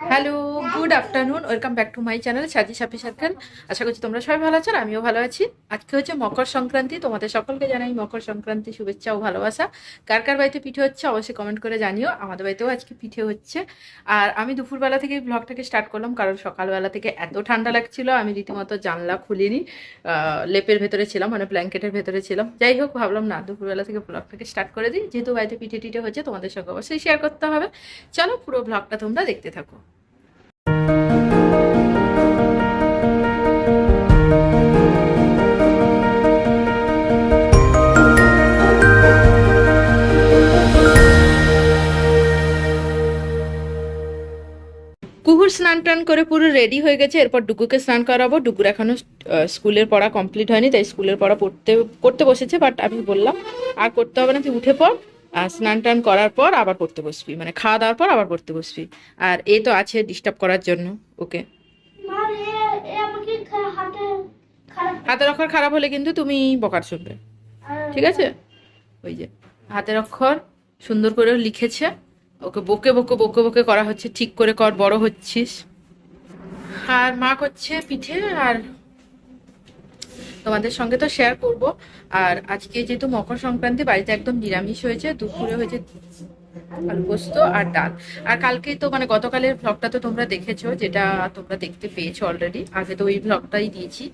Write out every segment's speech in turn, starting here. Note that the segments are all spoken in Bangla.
Hello good afternoon welcome back to my channel Saji Sapi circle আশা করছি তোমরা সবাই ভালো আছো আমিও ভালো আছি। আজকে হচ্ছে মকর সংক্রান্তি, তোমাদের সকলকে জানাই মকর সংক্রান্তি শুভেচ্ছা ও ভালোবাসা। কার কার বাড়িতে পিঠে হচ্ছে অবশ্যই কমেন্ট করে জানিও। আমাদের বাড়িতেও আজকে পিঠে হচ্ছে। আর আমি দুপুরবেলা থেকে ব্লগটাকে স্টার্ট করলাম, কারণ সকালবেলা থেকে এত ঠান্ডা লাগছিল, আমি রীতিমতো জানলা খুলিনি। লেপের ভেতরে ছিলাম মানে ব্ল্যাঙ্কেটের ভেতরে ছিলাম। যাই হোক, ভাবলাম না, দুপুরবেলা থেকে ব্লগটাকে স্টার্ট করে দিই। যেহেতু বাড়িতে পিঠে টিঠে হচ্ছে, তোমাদের সঙ্গে অবশ্যই শেয়ার করতে হবে। চলো পুরো ব্লগটা তোমরা দেখতে থাকো। কুকুর স্নান টান করে পুরো রেডি হয়ে গেছে, এরপর ডুগুকে স্নান করাবো। ডুগুর এখনও স্কুলের পড়া কমপ্লিট হয়নি, তাই স্কুলের পড়া পড়তে, করতে বসেছে বাট আমি বললাম, আর করতে হবে না, তুই উঠে পড়। স্নান টান করার পর আবার পড়তে বসবি। মানে খাওয়া দাওয়ার পর আবার পড়তে বসবি। আর এ তো আছে ডিস্টার্ব করার জন্য ওকে। হাতের অক্ষর খারাপ হলে কিন্তু তুমি বকার শুনবে। ঠিক আছে? ওই যে হাতের অক্ষর সুন্দর করে লিখেছে। ওকে বকে বকে বকে বকে করা হচ্ছে ঠিক করে কর বড় হচ্ছিস। আর মা করছে পিঠে আর তোমাদের সঙ্গে তো শেয়ার করব। আর আজকে যেহেতু মকর সংক্রান্তি, বাড়িতে একদম নিরামিষ হয়েছে, দুপুরে হয়েছে আলু পোস্ত আর ডাল। আর কালকেই তো মানে গতকালের ভ্লগটা তো তোমরা দেখেছ, যেটা তোমরা দেখতে পেয়েছ অলরেডি আগে তো ওই ভ্লগটাই দিয়েছি।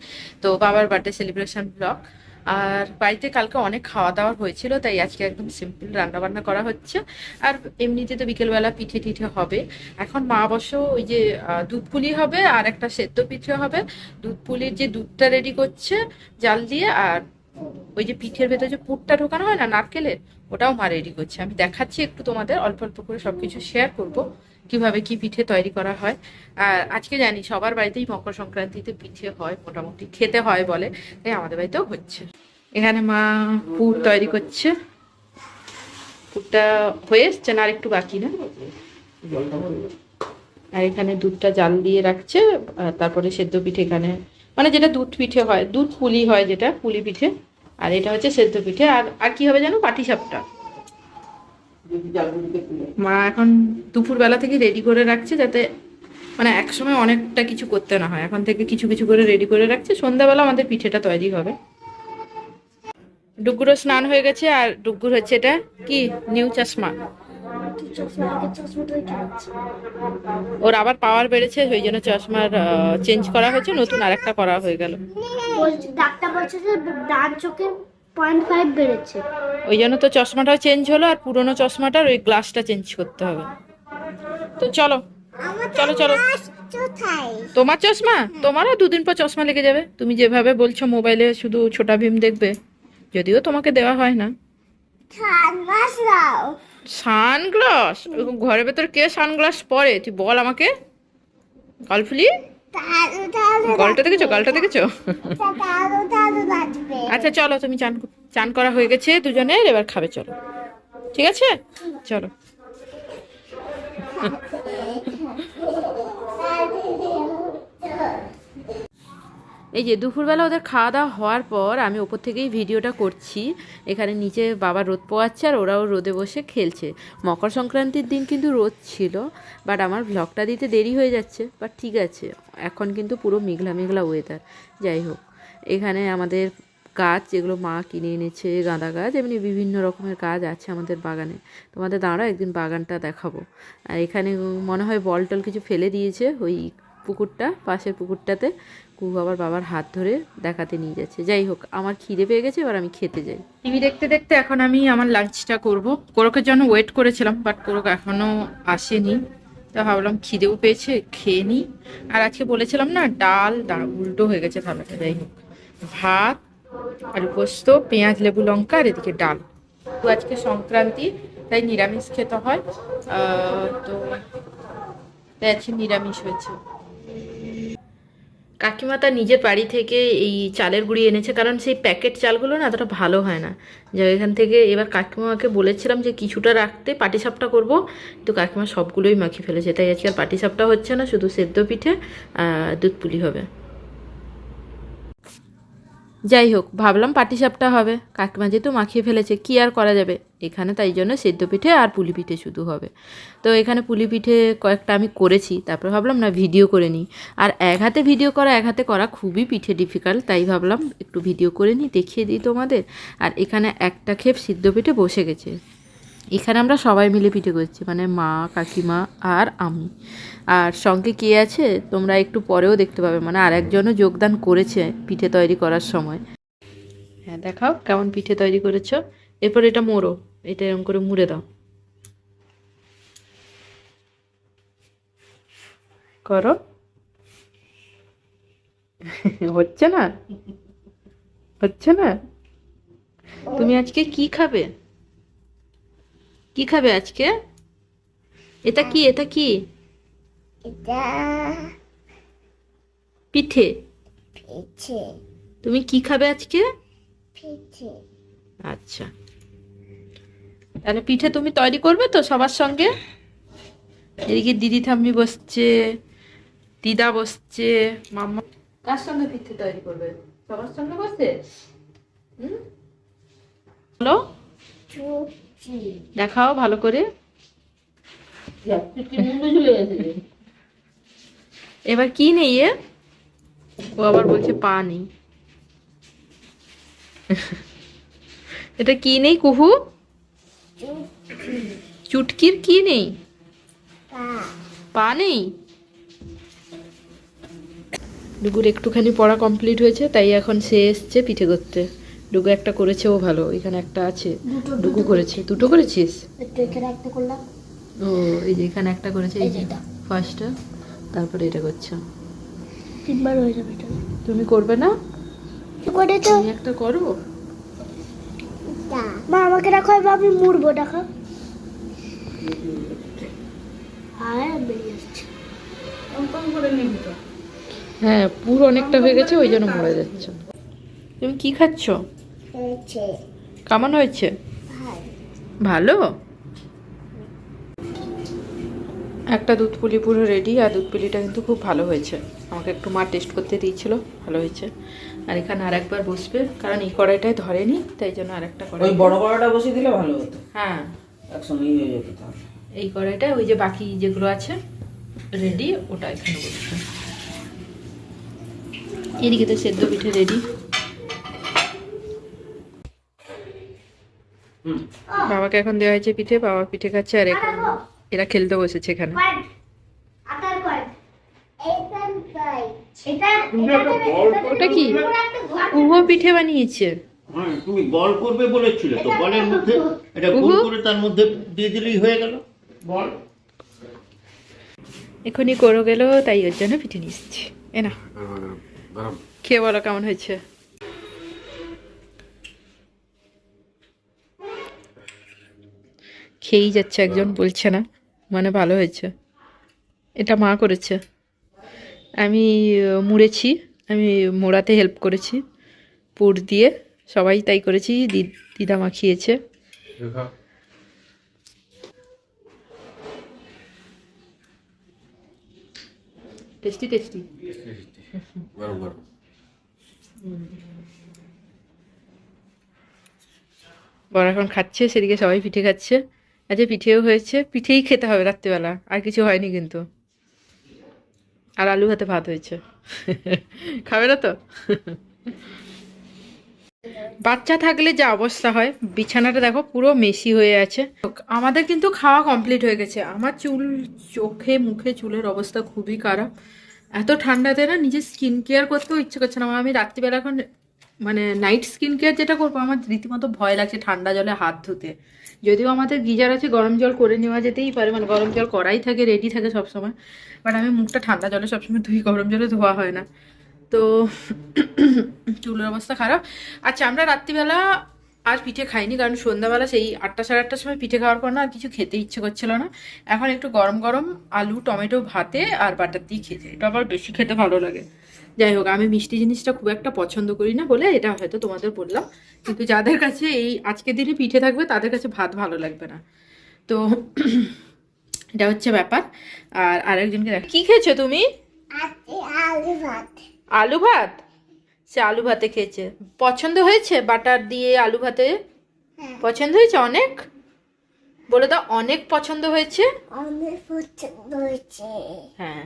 তো বাবার বার্থডে সেলিব্রেশন ব্লগ আর বাড়িতে কালকে অনেক খাওয়া দাওয়া হয়েছিল, তাই আজকে একদম সিম্পল রান্না বান্না করা হচ্ছে। আর এমনিতে তো বিকেলবেলা পিঠে টিঠে হবে। এখন মা অবশ্য ওই যে দুধ পুলি হবে আর একটা সেদ্ধ পিঠে হবে। দুধ পুলির যে দুধটা রেডি করছে, জাল দিয়ে আর ওই যে পিঠের ভেতরে যে পুরটা ঢোকানো হয় না, নারকেলের, ওটাও মা রেডি করছে। আমি দেখাচ্ছি একটু তোমাদের, অল্প অল্প করে সবকিছু শেয়ার করব। কীভাবে কি পিঠে তৈরি করা হয়। আর আজকে জানি সবার বাড়িতেই মকর সংক্রান্তিতে পিঠে হয়, মোটামুটি খেতে হয় বলে, তাই আমাদের বাড়িতেও হচ্ছে। এখানে মা পুর তৈরি করছে। পুরটা হয়ে এসছে না আর একটু বাকি না? আর এখানে দুধটা জাল দিয়ে রাখছে তারপরে সেদ্ধ পিঠে এখানে মানে যেটা দুধ পিঠে হয়, দুধ পুলি হয় যেটা, পুলি পিঠে, আর এটা হচ্ছে সেদ্ধ পিঠে। আর আর কি হবে জানো? পাটি সাপটা মা এখন দুপুর বেলা থেকে রেডি করে রাখছে যাতে মানে একসময় অনেকটা কিছু করতে না হয়। এখন থেকে কিছু কিছু করে রেডি করে রাখছে। সন্ধ্যাবেলা আমাদের পিঠেটা তৈরি হবে। ডুগুরও স্নান হয়ে গেছে আর ডুগুর হচ্ছে এটা কি? নিউ চশমা। ওর আবার পাওয়ার বেড়েছে ওই জন্য চশমার চেঞ্জ করা হয়েছে। নতুন আরেকটা করা হয়ে গেল। ডাক্তার বলছে যে ডান চোখের পয়েন্ট ফাইভ বেড়েছে ওই জন্য তো চশমাটাও চেঞ্জ হলো আর পুরোনো চশমাটার ওই গ্লাসটা চেঞ্জ করতে হবে। তো চলো চলো চলো। তোমার চশমা? তোমারও দুদিন পর চশমা লেগে যাবে। তুমি যেভাবে বলছো মোবাইলে শুধু ছোটা ভীম দেখবে যদিও তোমাকে দেওয়া হয় না। সানগ্লাস ঘরের ভেতর কে সানগ্লাস পরে? তুই বল আমাকে। গলফুলি গলটা দেখেছ? গলটা দেখেছ? আচ্ছা চলো তুমি চান চান করা হয়ে গেছে দুজনের এবার খাবে চলো। ঠিক আছে? চলো। এই যে দুপুরবেলা ওদের খাওয়া দাওয়া হওয়ার পর আমি ওপর থেকেই ভিডিওটা করছি। এখানে নিচে বাবা রোদ পোয়াচ্ছে আর ওরাও রোদে বসে খেলছে। মকর সংক্রান্তির দিন কিন্তু রোদ ছিল বাট আমার ব্লগটা দিতে দেরি হয়ে যাচ্ছে বাট ঠিক আছে। এখন কিন্তু পুরো মেঘলা মেঘলা ওয়েদার যাই হোক। এখানে আমাদের গাছ, যেগুলো মা কিনে এনেছে, গাঁদা গাছ, এমনি বিভিন্ন রকমের গাছ আছে আমাদের বাগানে। তোমাদের দাঁড়াও, একদিন বাগানটা দেখাবো। আর এখানে মনে হয় বল টল কিছু ফেলে দিয়েছে ওই পুকুরটা, পাশের পুকুরটাতে। কুকু আবার বাবার হাত ধরে দেখাতে নিয়ে যাচ্ছে। যাই হোক, আমার খিদে পেয়ে গেছে, এবার আমি খেতে যাই। টিভি দেখতে দেখতে এখন আমি আমার লাঞ্চটা করব। কোরকের জন্য ওয়েট করেছিলাম বাট কোরক এখনও আসেনি। তা ভাবলাম খিদেও পেয়েছে, খেয়ে নিই আর আজকে বলেছিলাম না, ডাল দাঁড়া উল্টো হয়ে গেছে থালাটা, যাই হোক। ভাত আলু পোস্ত, পেঁয়াজ, লেবু, লঙ্কা আর এদিকে ডাল। তো আজকে সংক্রান্তি, তাই নিরামিষ খেতে হয়। তো তাই আজকে নিরামিষ হয়েছে। কাকিমা তার নিজের বাড়ি থেকে এই চালের গুঁড়ি এনেছে, কারণ সেই প্যাকেট চালগুলো না এতটা ভালো হয় না। যা এখান থেকে এবার কাকিমাকে বলেছিলাম যে কিছুটা রাখতে, পাটিসাপটা করব তো কাকিমা সবগুলোই মাখিয়ে ফেলেছে। তাই আজকে আর পাটিসাপটা হচ্ছে না, শুধু সেদ্ধ পিঠে দুধ পুলি হবে। যাই হোক, ভাবলাম পাটিসাপটা হবে। কাকিমা যেহেতু মাখিয়ে ফেলেছে, কি আর করা যাবে? এখানে তাই জন্য সেদ্ধ পিঠে আর পুলি পিঠে শুধু হবে। তো এখানে পুলি পিঠে কয়েকটা আমি করেছি, তারপর ভাবলাম না ভিডিও করে নিই। আর এক হাতে ভিডিও করা, এক হাতে করা খুবই পিঠে ডিফিকাল্ট তাই ভাবলাম একটু ভিডিও করে নিই, দেখিয়ে দিই তোমাদের। আর এখানে একটা খেপ সিদ্ধ পিঠে বসে গেছে। এখানে আমরা সবাই মিলে পিঠে করছি মানে মা, কাকিমা আর আমি। আর সঙ্গে কে আছে? তোমরা একটু পরেও দেখতে পাবে মানে আরেকজনও যোগদান করেছে পিঠে তৈরি করার সময়। হ্যাঁ দেখাও কেমন পিঠে তৈরি করেছ। এরপর এটা মোড়ো, এটা এরকম করে মুড়ে দাও। করো। হচ্ছে না? হচ্ছে না? তুমি আজকে কি খাবে? কি খাবে আজকে? এটা কি এটা কি? এটা পিঠে। পিঠে। তুমি কি খাবে আজকে? পিঠে। আচ্ছা। তাহলে পিঠে তুমি তৈরি করবে তো সবার সঙ্গে? এদিকে দিদি ঠাম্মি বসছে দিদা বসছে মাম্মা। কার সঙ্গে পিঠে তৈরি করবে? সবার সঙ্গে বসে? হুম? হ্যালো দেখাও ভালো করে। এবার কি নেই এ? ও আবার বলছে পা নেই। এটা কি নেই কুহু? চুটকির কি নেই? পা নেই? ডুগুর একটুখানি পড়া কমপ্লিট হয়েছে, তাই এখন সে এসছে পিঠে করতে। ডুগু একটা করেছে ও ভালো। এখানে একটা আছে। দুটো ডুগু করেছে। দুটো করেছিস? একটা করলাম। ও এই যে এখানে একটা করেছে এই যে। ফার্স্টটা তারপরে এটা করছ। তিনবার হয়ে যাবে এটা। তুমি করবে না? কি করে তো? একটা করো। মা আমাকে রাখো এবার আমি মুড়বো দেখো। বেরিয়ে আসছে হ্যাঁ পুরো অনেকটা হয়ে গেছে ওই জন্য মরে যাচ্ছে। তুমি কি খাচ্ছ? হয়েছে। কেমন হয়েছে? ভালো। একটা দুধ পুলি পুরো রেডি আর দুধ পুলিটা কিন্তু খুব ভালো হয়েছে। আমাকে একটু মা টেস্ট করতে দিয়েছিল ভালো হয়েছে। আর এখানে আর একবার বসবে কারণ এই কড়াইটায় ধরেনি তাই জন্য আর একটা ওই কড়াই বড় কড়াটা বসিয়ে দিলে ভালো হতো। হ্যাঁ। একসঙ্গেই হয়ে যেত তাহলে। এই কড়াইটায় ওই যে বাকি যেগুলো আছে রেডি ওটা এখানে বসবে। এদিকে তো সেদ্ধ পিঠে রেডি বাবাকে এখন দেওয়া হয়েছে পিঠে বাবা পিঠে খাচ্ছে আর এখন এরা খেলতে বসেছে এখানে। ওটা কি? উহো পিঠে বানিয়েছে। হ্যাঁ তুমি বল করবে বলেছিলে তো বলের মধ্যে এটা গোল উহু। করে তার মধ্যে দিয়ে দিলেই হয়ে গেল। বল। এখনই করো গেল তাই ওর জন্য পিঠে নিচ্ছি এ না। খেয়ে বলো কেমন হয়েছে? খেয়েই যাচ্ছে একজন বলছে না। মানে ভালো হয়েছে। এটা মা করেছে। আমি মুড়েছি। আমি মোড়াতে হেল্প করেছি। পুর দিয়ে সবাই তাই করেছি। দি- দিদা মাখিয়েছে টেস্টি টেস্টি। বড় এখন খাচ্ছে সেদিকে সবাই পিঠে খাচ্ছে। আজকে পিঠেও হয়েছে। পিঠেই খেতে হবে রাত্রিবেলা। আর কিছু হয়নি কিন্তু। আর আলু ভাতে ভাত হয়েছে। খাবে না তো? বাচ্চা থাকলে যা অবস্থা হয়। বিছানাটা দেখো পুরো মেশি হয়ে আছে। আমাদের কিন্তু খাওয়া কমপ্লিট হয়ে গেছে। আমার চুল, চোখে, মুখে, চুলের অবস্থা খুবই খারাপ। এত ঠান্ডাতে না নিজের স্কিন কেয়ার করতেও ইচ্ছে করছে না। আমি রাত্রিবেলা এখন মানে নাইট স্কিন কেয়ার যেটা করব, আমার রীতিমতো ভয় লাগছে ঠান্ডা জলে হাত ধুতে। যদিও আমাদের গিজার আছে, গরম জল করে নেওয়া যেতেই পারে মানে গরম জল করাই থাকে রেডি থাকে সবসময়। বাট আমি মুখটা ঠান্ডা জলে সবসময় ধুই, গরম জলে ধোয়া হয় না। তো, চুলের অবস্থা খারাপ। আচ্ছা আমরা রাত্রিবেলা আর পিঠে খাইনি কারণ সন্ধ্যাবেলা সেই আটটা সাড়ে আটটার সময় পিঠে খাওয়ার পর না আর কিছু খেতে ইচ্ছে করছিল না। এখন একটু গরম গরম আলু টমেটো ভাতে আর বাটার দিয়ে খেতে। এটা আবার বেশি খেতে ভালো লাগে। যাই হোক আমি মিষ্টি জিনিসটা খুব একটা পছন্দ করি না বলে এটা হয়তো তোমাদের বললাম। কিন্তু যাদের কাছে এই আজকের দিনে পিঠে থাকবে তাদের কাছে ভাত ভালো লাগবে না। তো এটা হচ্ছে ব্যাপার। আর আরেকজনকে দেখ কি খেয়েছো তুমি? আলু ভাত। আলু ভাত? সে আলু ভাতে খেয়েছে। পছন্দ হয়েছে? বাটার দিয়ে আলু ভাতে? হ্যাঁ। পছন্দ হয়েছে অনেক? বলে দাও অনেক পছন্দ হয়েছে? অনেক পছন্দ হয়েছে। হ্যাঁ।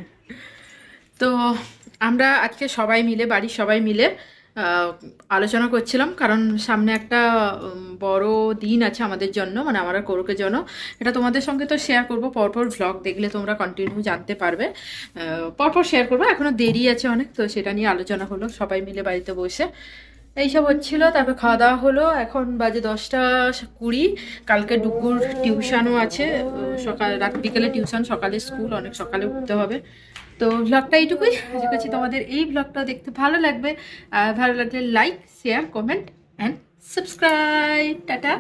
তো আমরা আজকে সবাই মিলে বাড়ির সবাই মিলে আলোচনা করছিলাম, কারণ সামনে একটা বড় দিন আছে আমাদের জন্য মানে আমার কোরকের জন্য। এটা তোমাদের সঙ্গে তো শেয়ার করব, পরপর ভ্লগ দেখলে তোমরা কন্টিনিউ জানতে পারবে। পরপর শেয়ার করব এখনও দেরি আছে অনেক, তো সেটা নিয়ে আলোচনা হলো, সবাই মিলে বাড়িতে বসে। এইসব হচ্ছিল, তারপর খাওয়া দাওয়া হলো, এখন বাজে দশটা কুড়ি, কালকে ডুগুর টিউশনও আছে সকাল, রাত, বিকেলে টিউশন, সকালে স্কুল, অনেক সকালে উঠতে হবে। তো ব্লগটা এইটুকুই। আশা করছি তোমাদের এই ব্লগটা দেখতে ভালো লাগবে। আর ভালো লাগলে like share comment and subscribe tata.